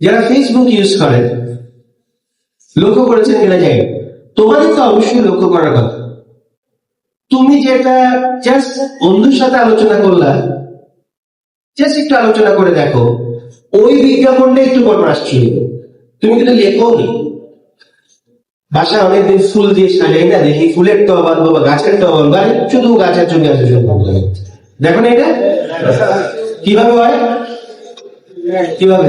যারা Facebook use করে, লক্ষ্য করেছেন কিনা যাই তোমাদের তো অবশ্যই লক্ষ্য করার কথা। তুমি যেটা জাস্ট বন্ধুর সাথে আলোচনা করলা জাস্ট একটু আলোচনা করে দেখো। ওই বিজ্ঞাপনটা একটু পর আসছিল তুমি কিন্তু লেখো নি। বাসায় অনেকদিন ফুল দিয়ে সাজাই না, দেখি ফুলের টব আনব বা গাছের টব আনব আরে শুধু গাছের ছবি আছে দেখো না এটা? কীভাবে হয়? কীভাবে?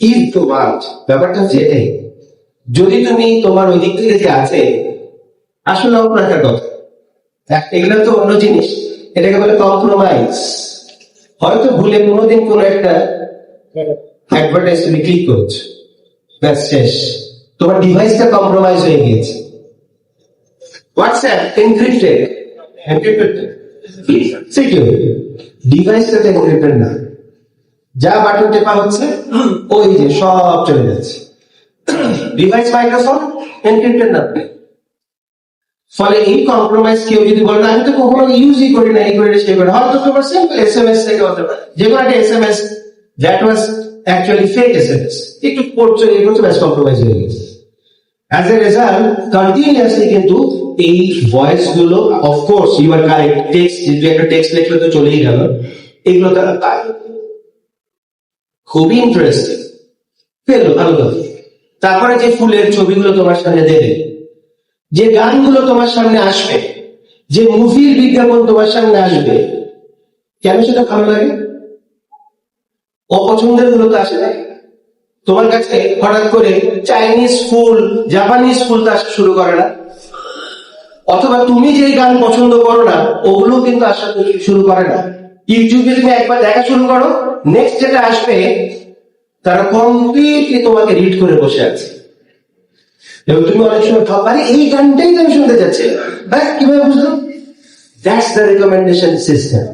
ইজ টু ব্যাপারটা হচ্ছে যদি তুমি তোমার ওই দিক থেকে যে আছে, আসলে অফ রাখার কথা। এগুলো তো অন্য জিনিস। এটাকে বলে কম্প্রোমাইজ হয়তো ভুলে কোনোদিন কোনো একটা অ্যাডভার্টাইজ তুমি ক্লিক করেছ। ব্যাস, শেষ। তোমার ডিভাইসটা কম্প্রোমাইজ হয়ে গিয়েছে। হোয়াটসঅ্যাপ এনক্রিপ্টেড এনক্রিপ্টেড সিকিউর ডিভাইসটা এনক্রিপ্টেড না। যা বাটন টেপা হচ্ছে, ওই যে সব চলে যাচ্ছে। ডিভাইস মাইক্রোফোন এনক্রিপ্টেড না। ফলে এই কম্প্রোমাইজ কেউ যদি বলে আমি তো কখনো ইউজই করি না, এই করি, সেই করি। হয়তো তোমার সিম্পল এস এম এস থেকে হতে পারে। যে কোনো একটা S M S that was actually fake S M S একটু করছ এই করছ ব্যাস কম্প্রোমাইজ হয়ে গেছে। অ্যাজ এ রেজাল্ট কন্টিনিউয়াসলি কিন্তু এই ভয়েসগুলো of course you are correct text যদি একটা টেক্সট লিখলে তো চলেই গেল। এগুলো তারা খুবই ইন্টারেস্টিং পেল ভালো তারপরে যে ফুলের ছবিগুলো তোমার সামনে দেবে, যে গানগুলো তোমার সামনে আসবে, যে মুভির বিজ্ঞাপন তোমার সামনে আসবে, কেন সেটা ভালো লাগে? অপছন্দেরগুলো তো আসে না তোমার কাছে হঠাৎ করে চাইনিজ ফুল জাপানিজ ফুল তো আসা শুরু করে না। অথবা তুমি যে গান পছন্দ করো না ওগুলো কিন্তু আসা শুরু করে না। ইউটিউবে তুমি একবার দেখা শুরু করো নেক্সট যেটা আসবে তারা কমপ্লিটলি তোমাকে রিড করে বসে আছে এবং তুমি অনেক সময় ভাবো আরে এই গানটাই আমি শুনতে যাচ্ছি ব্যাস কীভাবে বুঝলো that's the recommendation system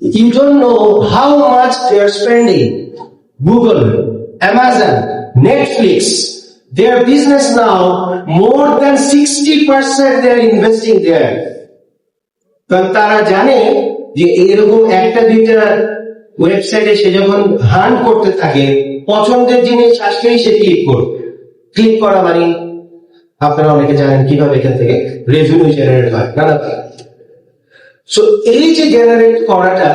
You don't know how much they are spending. Google, Amazon, Netflix, their business now, more than 60% they are investing there. কারণ তারা জানে যে এরকম একটা দুইটা ওয়েবসাইটে সে যখন হান্ট করতে থাকে, পছন্দের জিনিস আসলেই সে ক্লিক করবে। ক্লিক করা মানে আপনারা অনেকে জানেন কীভাবে এখান থেকে রেভিনিউ জেনারেট হয় নানা সো এই যে জেনারেট করাটা,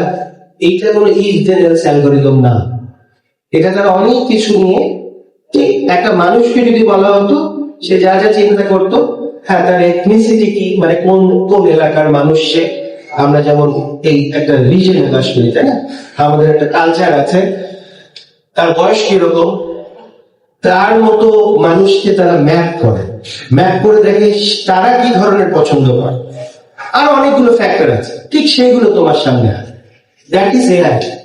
এইটা কোনো ইজ জেনারেল অ্যালগোরিদম না। এটা তারা অনেক কিছু নিয়ে, ঠিক একটা মানুষকে যদি বলা হতো, সে যা যা চিন্তা করতো হ্যাঁ তার এথনিসিটি কি মানে কোন কোন এলাকার মানুষ সে আমরা যেমন এই একটা রিজন করি, তাই না? আমাদের একটা কালচার আছে। তার বয়স কীরকম? তার মতো মানুষকে তারা ম্যাপ করে। ম্যাপ করে দেখে তারা কি ধরনের পছন্দ করে। আর অনেকগুলো ফ্যাক্টর আছে। ঠিক সেগুলো তোমার সামনে আছে। That is AI